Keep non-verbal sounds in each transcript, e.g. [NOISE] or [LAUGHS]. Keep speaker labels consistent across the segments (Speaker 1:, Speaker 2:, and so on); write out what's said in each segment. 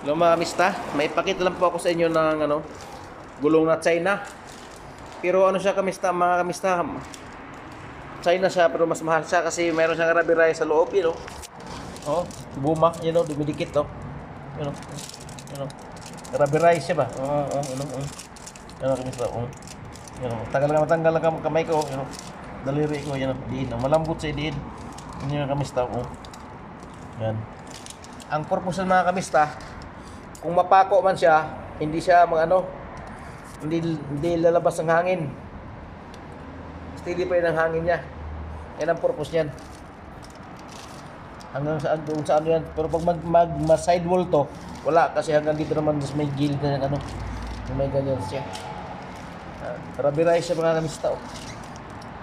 Speaker 1: Hello mga kamista, may pakita lang po ako sa inyo ng ano, gulong na China. Pero ano siya kamista, mga kamista, China siya pero mas mahal siya kasi mayroon siyang rubberized sa loob, yun know? Oh, buma, yun know, dumidikit to. Yun know, yun know. Rubberized siya ba? Oo, oh, oh, yun know, oh. Yun know, kamista, oh. Yun know, tagal lang matanggal lang ang kamay ko, yun know. Daliri ko, yun know, diin, oh. malambot siya diin. Yun yung kamista, oh. Yan. Ang purpose ng mga kamista, kung mapako man siya, hindi siya mag ano, hindi, hindi lalabas ng hangin. Steady pa rin ang hangin niya. Yan ang purpose niyan. Hanggang saan, doon sa ano yan. Pero pag mag, mag, mag sidewall to, wala. Kasi hanggang dito naman mas may gilid na yung ano. May ganyan siya. Uh, rubberized siya mga kamista. Oh.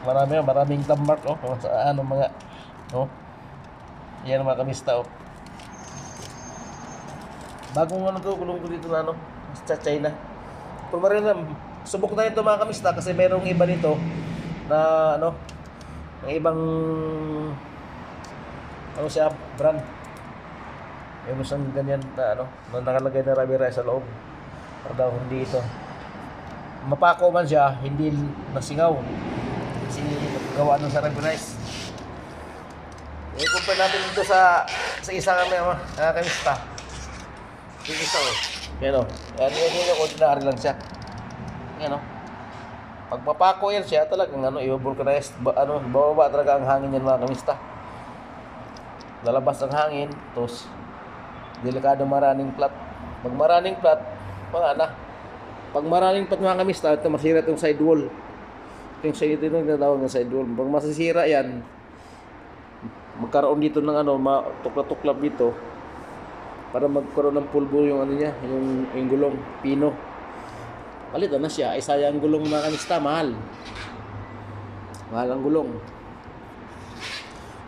Speaker 1: Marami, maraming thumb mark. Oh. Sa ano mga, oh. Yan mga kamista. Oh. Bagong ano to, gulong ko dito na ano, sa China. Pero marin na, subok na ito mga kamista kasi merong iba nito na ano, ng ibang ano siya, brand. Yung isang ganyan na ano, na nakalagay na rubber sa loob. Para daw hindi ito. Mapako man siya, hindi nasingaw. Kasi gawa ng sa rubber I-compare natin dito sa sa isa kami mga uh, kamista. Yung isa oh. Yan oh. Yan yan ordinary lang siya. Yan oh. Pag mapako yan siya, talagang ano, i-vulcanize, ba, ano, bababa talaga ang hangin yan mga kamista. Lalabas ang hangin, tapos delikado maraming plat. Pag maraming plat, mga na. Pag maraming plat mga kamista, ito masira itong sidewall. Ito yung side ito yung tinatawag ng sidewall. Pag masisira yan, magkaroon dito ng ano, matuklap-tuklap dito, para magkaroon ng pulbo yung ano niya, yung, yung gulong, pino. Palitan na siya, ay sayang gulong mga kanista, mahal. Mahal ang gulong.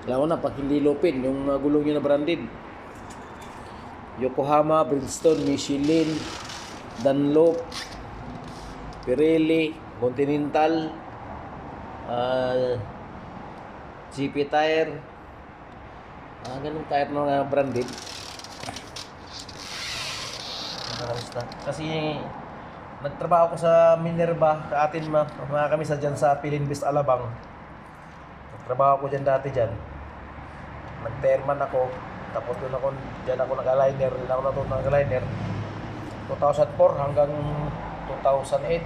Speaker 1: Lalo na pag hindi lupin, yung uh, gulong niya na branded. Yokohama, Bridgestone, Michelin, Dunlop, Pirelli, Continental, uh, GP Tire, ah, ganun tire na branded. Nakamusta? Kasi nagtrabaho ko sa Minerva, sa atin ma, mga kami sa dyan sa Pilinbis Alabang. Nagtrabaho ko dyan dati dyan. Nag-terman ako, tapos doon ako, dyan ako nag-aligner, doon ako natuto nag-aligner. 2004 hanggang 2008.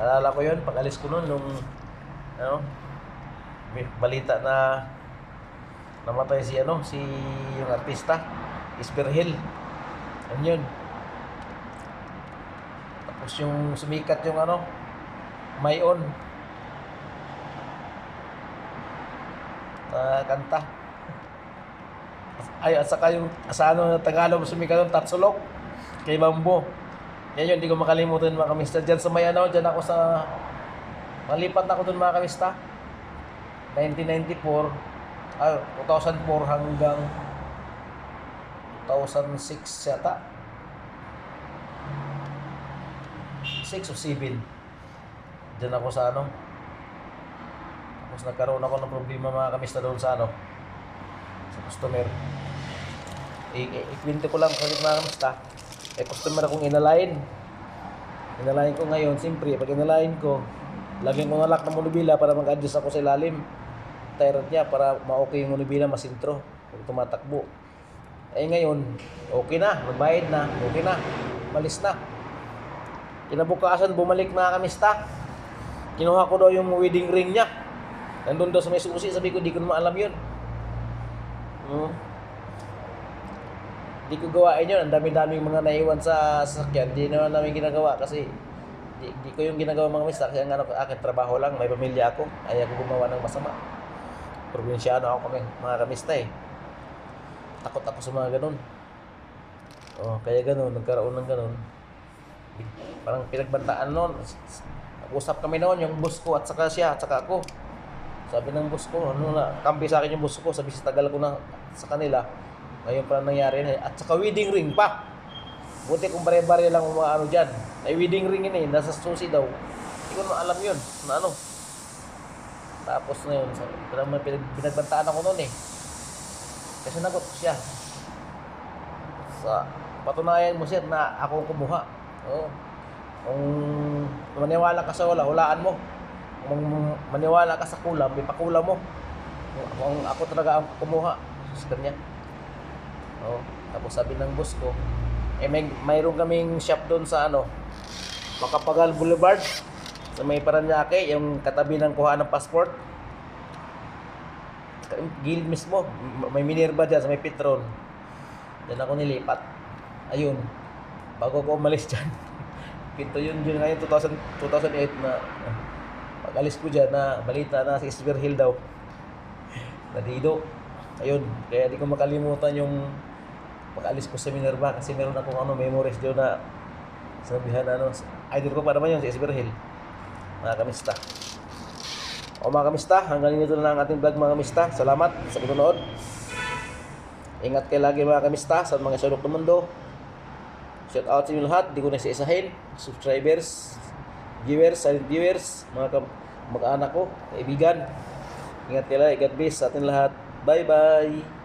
Speaker 1: Naalala ko yun, pag alis ko noon, nung, ano, balita na namatay si ano, si yung artista, Isberhil. Yan yun. Tapos yung sumikat yung ano, Mayon. Na kanta. Ay, at saka yung sa ano na Tagalog sumikat yung Tatsulok kay Bambo. Yan yun, hindi ko makalimutan mga kamista. Diyan sa may ano, diyan ako sa malipat na ako doon mga kamista. 1994 ay 2004 hanggang 2006 yata. 6 o 7 Diyan ako sa ano. Tapos nagkaroon ako ng problema mga kamista doon sa ano sa customer. Ikwento ko lang kasi mga kamista. Eh customer akong inalain. Inalain ko ngayon siyempre pag inalain ko lagyan ko ng lock ng monobila para mag-adjust ako sa ilalim. Tyrant niya para ma-okay yung monobila masintro. Pag tumatakbo eh ngayon okay na magbayad na okay na malis na. Kinabukasan bumalik mga kamista. Kinuha ko daw yung wedding ring niya. Nandun daw sa may susi sabi ko di ko naman yun. Hmm. di ko gawain yun. Ang dami-daming mga naiwan sa sasakyan di naman namin ginagawa kasi di, di ko yung ginagawa mga mista kasi ang ano, akin trabaho lang may pamilya ako ayaw ko gumawa ng masama. Probinsyano ako kami mga kamista eh takot ako sa mga ganun. Oh kaya ganun nagkaroon ng ganun. Parang pinagbantaan noon. Usap kami noon yung boss ko at saka siya at saka ako. Sabi ng boss ko ano na kampi sa akin yung boss ko sabi sa tagal ko na sa kanila ngayon pa nangyari na at saka wedding ring pa. Buti kung bare-bare lang ang mga ano dyan. Ay wedding ring yun eh nasa susi daw. Hindi ko na alam yun na ano. Tapos na yun, sabi, pinag, pinag, pinagbantaan ako noon eh. Kasi nagot siya. sa patunayan mo sir na ako ang kumuha. Oo. Kung maniwala ka sa wala, hulaan mo. Kung maniwala ka sa kulam, ipakulam mo. Kung ako talaga ang kumuha sa kanya. Oo. Tapos sabi ng boss ko, eh may mayroon kaming shop doon sa ano, Makapagal Boulevard sa may Paranaque, yung katabi ng kuha ng passport. Gilid mismo, may Minerva dyan sa may Petron. Diyan ako nilipat. Ayun, bago ko umalis dyan. [LAUGHS] Pinto yun yun ngayon, 2000, 2008 na uh, pag-alis ko dyan na balita na si Isver Hill daw. [LAUGHS] Nadido. Ayun, kaya di ko makalimutan yung pag-alis ko sa Minerva kasi meron akong ano, memories doon na sabihan ano, idol ko pa naman yun si Isver Hill. Mga kamista. O mga kamista, hanggang dito na ang ating vlog mga kamista. Salamat sa panonood. Ingat kayo lagi mga kamista sa mga sulok ng mundo. Shout out sa inyo lahat, di ko na isa-isahin. Subscribers, viewers, silent viewers, mga mag-anak ko, kaibigan. Ingat kayo lagi, God bless sa ating lahat. Bye-bye!